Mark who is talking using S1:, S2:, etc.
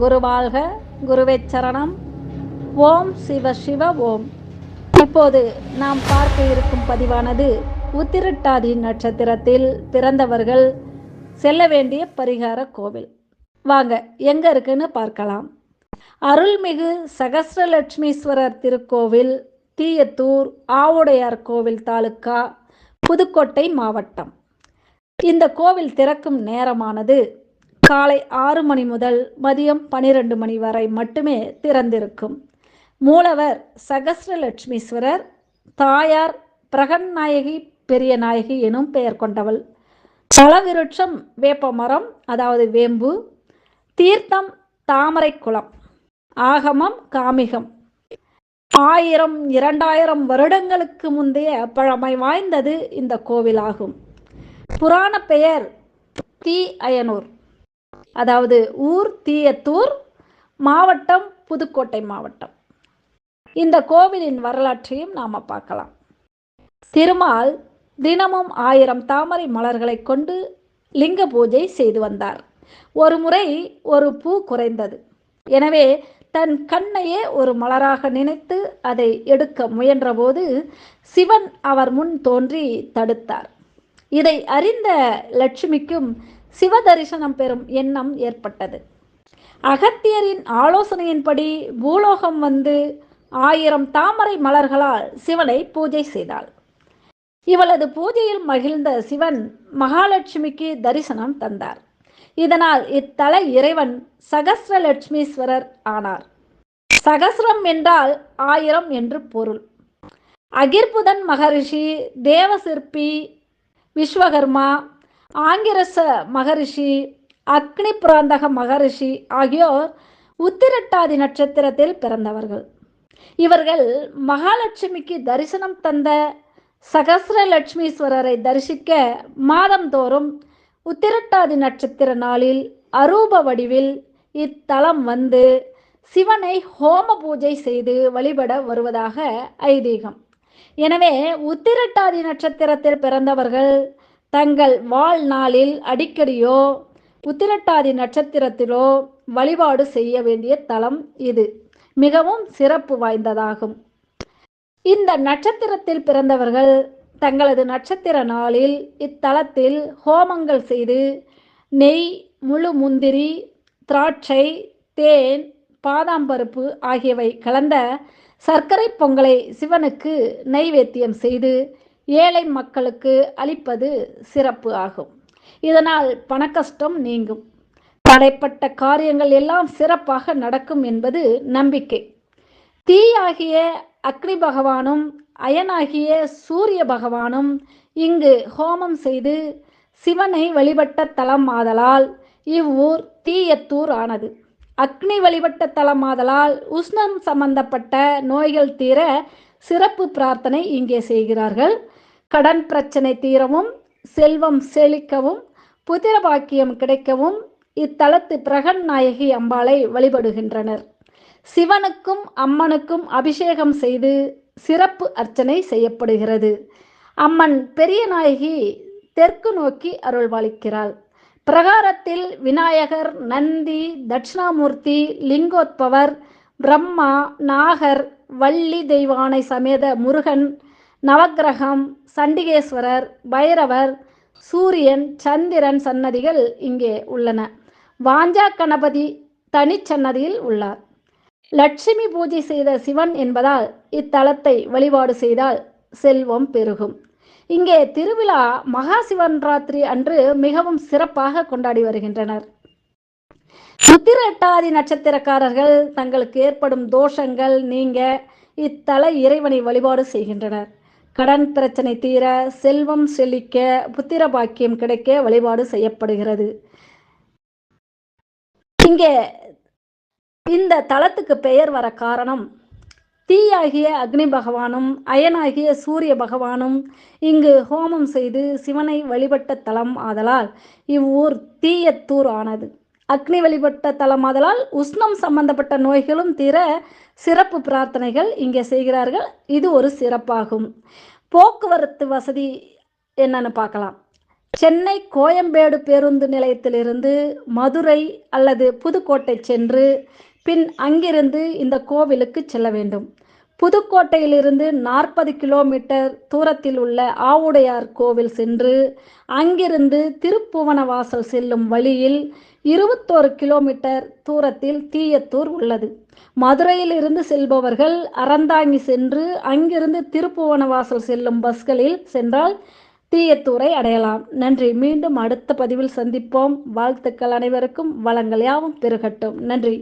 S1: குருவாழ்க குருவே சரணம். ஓம் சிவ சிவ ஓம். இப்போது நாம் பார்க்க இருக்கும் பதிவானது உத்திரட்டாதி நட்சத்திரத்தில் பிறந்தவர்கள் செல்ல வேண்டிய பரிகார கோவில். வாங்க எங்க இருக்குன்னு பார்க்கலாம். அருள்மிகு சகஸ்ரலட்சுமீஸ்வரர் திருக்கோவில் தீயத்தூர் ஆவுடையார் கோவில் தாலுக்கா புதுக்கோட்டை மாவட்டம். இந்த கோவில் திறக்கும் நேரமானது காலை ஆறு மணி முதல் மதியம் பனிரெண்டு மணி வரை மட்டுமே திறந்திருக்கும். மூலவர் சகஸ்ரலட்சுமீஸ்வரர் தாயார் பிரகன்நாயகி பெரிய நாயகி எனும் பெயர் கொண்டவள். தலவிருட்சம் வேப்பமரம் அதாவது வேம்பு. தீர்த்தம் தாமரை குளம். ஆகமம் காமிகம். ஆயிரம் இரண்டாயிரம் வருடங்களுக்கு முந்தைய பழமை வாய்ந்தது இந்த கோவிலாகும். புராண பெயர் தீ அயனூர். அதாவது ஊர் தீயத்தூர் மாவட்டம் புதுக்கோட்டை மாவட்டம். இந்த கோவிலின் வரலாற்றையும் நாம் பார்க்கலாம். திருமால் தினமும் ஆயிரம் தாமரை மலர்களை கொண்டு லிங்க பூஜை செய்து வந்தார். ஒரு முறை ஒரு பூ குறைந்தது. எனவே தன் கண்ணையே ஒரு மலராக நினைத்து அதை எடுக்க முயன்றபோது சிவன் அவர் முன் தோன்றி தடுத்தார். இதை அறிந்த லட்சுமிக்கும் சிவ தரிசனம் பெறும் எண்ணம் ஏற்பட்டது. அகத்தியரின் ஆலோசனையின்படி பூலோகம் வந்து ஆயிரம் தாமரை மலர்களால் சிவனை பூஜை செய்தாள். இவளது பூஜையில் மகிழ்ந்த சிவன் மகாலட்சுமிக்கு தரிசனம் தந்தார். இதனால் இத்தல இறைவன் சகசிரலட்சுமீஸ்வரர் ஆனார். சகசிரம் என்றால் ஆயிரம் என்று பொருள். அகிர்புதன் மகரிஷி தேவசிற்பி விஸ்வகர்மா ஆங்கிரச மகரிஷி அக்னி புராந்தக மகரிஷி ஆகியோர் உத்திரட்டாதி நட்சத்திரத்தில் பிறந்தவர்கள். இவர்கள் மகாலட்சுமிக்கு தரிசனம் தந்த சகசிரலட்சுமீஸ்வரரை தரிசிக்க மாதந்தோறும் உத்திரட்டாதி நட்சத்திர நாளில் அரூப வடிவில் இத்தலம் வந்து சிவனை ஹோம பூஜை செய்து வழிபட வருவதாக ஐதீகம். எனவே உத்திரட்டாதி நட்சத்திரத்தில் பிறந்தவர்கள் தங்கள் வாழ்நாளில் அடிக்கடியோ உத்திரட்டாதி நட்சத்திரத்திலோ வழிபாடு செய்ய வேண்டிய தலம் இது. மிகவும் சிறப்பு வாய்ந்ததாகும். இந்த நட்சத்திரத்தில் பிறந்தவர்கள் தங்களது நட்சத்திர நாளில் இத்தலத்தில் ஹோமங்கள் செய்து நெய் முழு முந்திரி திராட்சை தேன் பாதாம்பருப்பு ஆகியவை கலந்த சர்க்கரை பொங்கலை சிவனுக்கு நைவேத்தியம் செய்து ஏழை மக்களுக்கு அளிப்பது சிறப்பு ஆகும். இதனால் பணக்கஷ்டம் நீங்கும். தடைப்பட்ட காரியங்கள் எல்லாம் சிறப்பாக நடக்கும் என்பது நம்பிக்கை. தீயாகிய அக்னி பகவானும் அயனாகிய சூரிய பகவானும் இங்கு ஹோமம் செய்து சிவனை வழிபட்ட தலம் ஆதலால் இவ்வூர் தீயத்தூர் ஆனது. அக்னி வழிபட்ட தலம் ஆதலால் உஷ்ணம் சம்பந்தப்பட்ட நோய்கள் தீர சிறப்பு பிரார்த்தனை இங்கே செய்கிறார்கள். கடன் பிரச்சனை தீரவும் செல்வம் செழிக்கவும் புதிர பாக்கியம் கிடைக்கவும் இத்தலத்து பிரகன் நாயகி அம்பாளை வழிபடுகின்றனர். சிவனுக்கும் அம்மனுக்கும் அபிஷேகம் செய்து சிறப்பு அர்ச்சனை செய்யப்படுகிறது. அம்மன் பெரிய நாயகி தெற்கு நோக்கி அருள்வாளிக்கிறாள். பிரகாரத்தில் விநாயகர் நந்தி தட்சிணாமூர்த்தி லிங்கோத்பவர் பிரம்மா நாகர் வள்ளி தெய்வானை சமேத முருகன் நவக்கிரகம் சண்டிகேஸ்வரர் பைரவர் சூரியன் சந்திரன் சன்னதிகள் இங்கே உள்ளன. வாஞ்சா கணபதி தனிச்சன்னதியில் உள்ளார். லட்சுமி பூஜை செய்த சிவன் என்பதால் இத்தலத்தை வழிபாடு செய்தால் செல்வம் பெருகும். இங்கே திருவிழா மகா சிவன்ராத்திரி அன்று மிகவும் சிறப்பாக கொண்டாடி வருகின்றனர். சுத்திரட்டாதி நட்சத்திரக்காரர்கள் தங்களுக்கு ஏற்படும் தோஷங்கள் நீங்க இத்தல இறைவனை வழிபாடு செய்கின்றனர். கடன் பிரச்சனை தீர செல்வம் செழிக்க புத்திர பாக்கியம் கிடைக்க வழிபாடு செய்யப்படுகிறது. இங்கே இந்த தலத்துக்கு பெயர் வர காரணம் தீயாகிய அக்னி பகவானும் அயனாகிய சூரிய பகவானும் இங்கு ஹோமம் செய்து சிவனை வழிபட்ட தலம் ஆதலால் இவ்வூர் தீயத்தூர் ஆனது. அக்னி வழிபட்ட தலம் ஆதலால் உஷ்ணம் சம்பந்தப்பட்ட நோய்களும் தீர சிறப்பு பிரார்த்தனைகள் இங்கே செய்கிறார்கள். இது ஒரு சிறப்பாகும். போக்குவரத்து வசதி என்னன்னு பார்க்கலாம். சென்னை கோயம்பேடு பேருந்து நிலையத்திலிருந்து மதுரை அல்லது புதுக்கோட்டை சென்று பின் அங்கிருந்து இந்த கோவிலுக்கு செல்ல வேண்டும். புதுக்கோட்டையிலிருந்து நாற்பது கிலோமீட்டர் தூரத்தில் உள்ள ஆவுடையார் கோவில் சென்று அங்கிருந்து திருப்புவனவாசல் செல்லும் வழியில் இருபத்தோரு கிலோமீட்டர் தூரத்தில் தீயத்தூர் உள்ளது. மதுரையிலிருந்து செல்பவர்கள் அறந்தாங்கி சென்று அங்கிருந்து திருப்புவனவாசல் செல்லும் பஸ்களில் சென்றால் தீயத்தூரை அடையலாம். நன்றி. மீண்டும் அடுத்த பதிவில் சந்திப்போம். வாழ்த்துக்கள் அனைவருக்கும். வளங்கள் யாவும் பெருகட்டும். நன்றி.